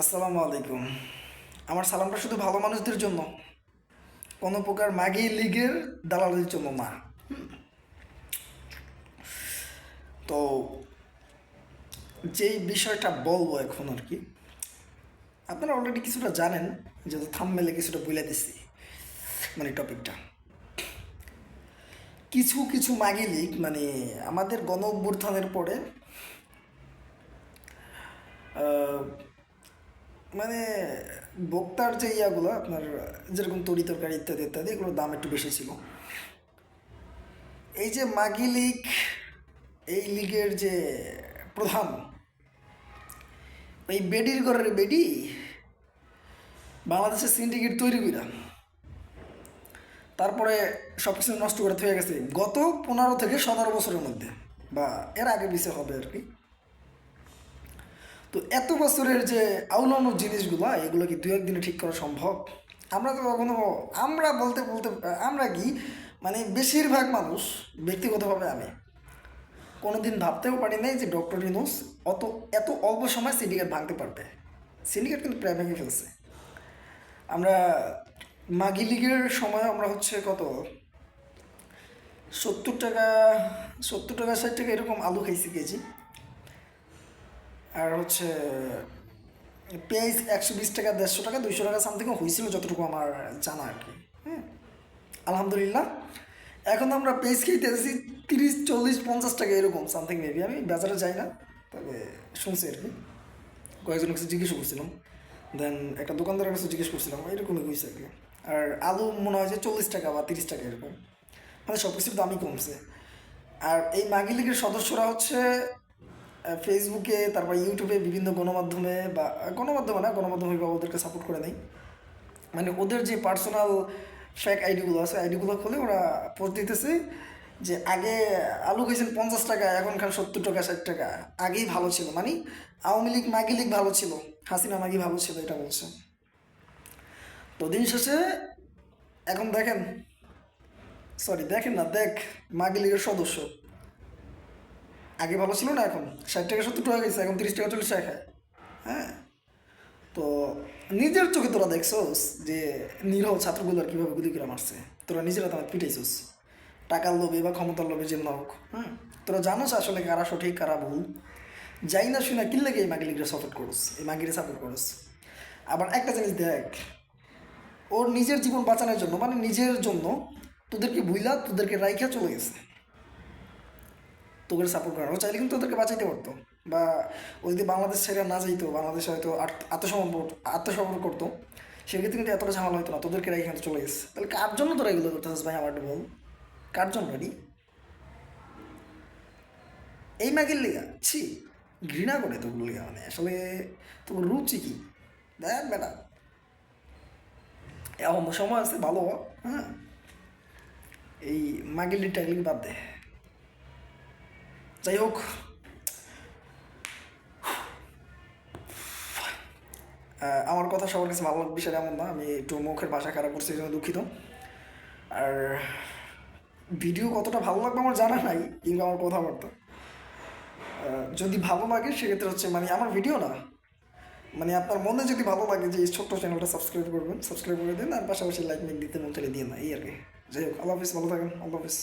আসসালামু আলাইকুম। আমার সালামটা শুধু ভালো মানুষদের জন্য। কোনো প্রকার মাগি লিগের দালালের জন্য না। তো যেই বিষয়টা বলব এখন আর কি, আপনারা অলরেডি কিছুটা জানেন, যেহেতু থামমেলে কিছুটা বলে দিছি মানে টপিকটা কিছু কিছু মাগি লিগ মানে আমাদের গণ অভ্যুত্থানের পরে মানে বক্তার যে ইয়াগুলো, আপনার যেরকম তরি তরকারি ইত্যাদি ইত্যাদি, এগুলোর দাম একটু বেশি ছিল। এই যে মাগি লীগ, এই লীগের যে প্রধান, এই বেডির ঘরের বেডি বাংলাদেশের সিন্ডিকেট তৈরি কইরা, তারপরে সব কিছু নষ্ট করে থেকে গেছে। গত পনেরো থেকে সতেরো বছরের মধ্যে, বা এর আগে পিছিয়ে হবে আর কি। তো এত বছরের যে আউলানো জিনিসগুলো, এগুলো কি দু একদিনে ঠিক করা সম্ভব? আমরা তো কখনো, আমরা বলতে বলতে, আমরা কি মানে বেশিরভাগ মানুষ, ব্যক্তিগতভাবে আমি কোনো দিন ভাবতেও পারি নাই যে ডক্টর ইনুস অত, এত অল্প সময় সিন্ডিকেট ভাঙতে পারবে। সিন্ডিকেট কিন্তু প্রায় ভেঙে ফেলছে। আমরা মাগি লিগের সময় আমরা হচ্ছে কত? সত্তর টাকা সত্তর টাকা, ষাট টাকা এরকম আলু খাইছি কেজি। আর হচ্ছে পেঁয়াজ একশো বিশ টাকা, দেড়শো টাকা, দুইশো টাকা সামথিং হয়েছিল যতটুকু আমার জানা আর কি হ্যাঁ আলহামদুলিল্লাহ। এখন আমরা পেঁয়াজ খেতে আছি তিরিশ, চল্লিশ, পঞ্চাশ টাকা, এরকম সামথিং মেবি আমি বাজারে যাই না, তবে শুনছি আর কি। কয়েকজন কাছে জিজ্ঞেস করছিলাম দেন একটা দোকানদারের কাছে জিজ্ঞেস করছিলাম, এরকমই হয়েছে আর কি। আর আলু মনে হয় যে চল্লিশ টাকা বা তিরিশ টাকা, এরকম। মানে সব কিছুর দামই কমছে। আর এই মাগি লীগের সদস্যরা হচ্ছে ফেসবুকে তারপর ইউটিউবে বিভিন্ন গণমাধ্যমে বা গণমাধ্যমে না, গণমাধ্যমে বা ওদেরকে সাপোর্ট করে নেই। মানে ওদের যে পার্সোনাল ফেক আইডিগুলো আছে আইডিগুলো খুলে ওরা পোস্ট দিতেছে যে আগে আলু খেয়েছেন পঞ্চাশ টাকা, এখন খান সত্তর টাকা, ষাট টাকা। আগেই ভালো ছিল। মানে আওয়ামী লীগ, মাগি লীগ ভালো ছিল। হাসিনা, মাগি ভালো ছিল, এটা বলছে। তো দিন শেষে এখন দেখেন সরি দেখেন না, দেখ, মাগি লীগের সদস্য। আগে ভালো ছিল না এখন? ষাট টাকা সত্তর টাকা গেছে এখন তিরিশ টাকা চল্লিশ টাকা খায়। হ্যাঁ? তো নিজের চোখে তোরা দেখছোস যে নিরহ ছাত্রগুলোর কীভাবে গুলি করে মারছে? তোরা নিজেরা তোমার পিটাইছোস। টাকার লোভে বা ক্ষমতার লোভে যে হোক হ্যাঁ তোরা জানোস আসলে কারা সঠিক, কারা ভুল। যাই না শুনে কিনলে এই মাগিলিগরে সাপোর্ট করস, এই মাগিরে সাপোর্ট করস। আবার একটা জিনিস দেখ, ওর নিজের জীবন বাঁচানোর জন্য মানে নিজের জন্য তোদেরকে ভুইলা, তোদেরকে রাইখা চলে গেছে। তোদের সাপোর্ট করার চাইলে কিন্তু তোদেরকে বাঁচাইতে পারতো। বা ও যদি বাংলাদেশ ছেড়ে না যাইতো, বাংলাদেশে হয়তো আত্ম- আত্মসমর্পণ আত্মসমর্পণ করতো। সেক্ষেত্রে কিন্তু এতটা ঝামেলা হতো না। তোদেরকে রেখে কিন্তু চলে গেছে। তাহলে কার জন্য তোরা এগুলো করতেছিস ভাই আমার বল? কার জন্য রেডি এই ম্যাগের লিগা? ছি, ঘৃণা করে তোগুলো লিগা মানে। আসলে তোর রুচি কি? দেখ বেটা। সময় আছে ভালো হ্যাঁ? এই মাগিলি টাগলি বাদ দে। যাই হোক আমার কথা সবার কাছে ভালো বিষয়টা এমন না, আমি একটু মুখের ভাষা খারাপ করছি জন্য দুঃখিত। আর ভিডিও কতটা ভালো লাগবে আমার জানা নাই কিংবা আমার কথাবার্তা। যদি ভালো লাগে, সেক্ষেত্রে হচ্ছে মানে আমার ভিডিও না মানে আপনার মনে যদি ভালো লাগে যে এই ছোট্ট চ্যানেলটা সাবস্ক্রাইব করবেন সাবস্ক্রাইব করে দিন, আর পাশাপাশি লাইক মেক দিতে মন চলে দিয়ে না, এই আর কি। যাই হোক, আল্লাহ হাফিজ, ভালো থাকেন, আল্লাহ হাফিজ।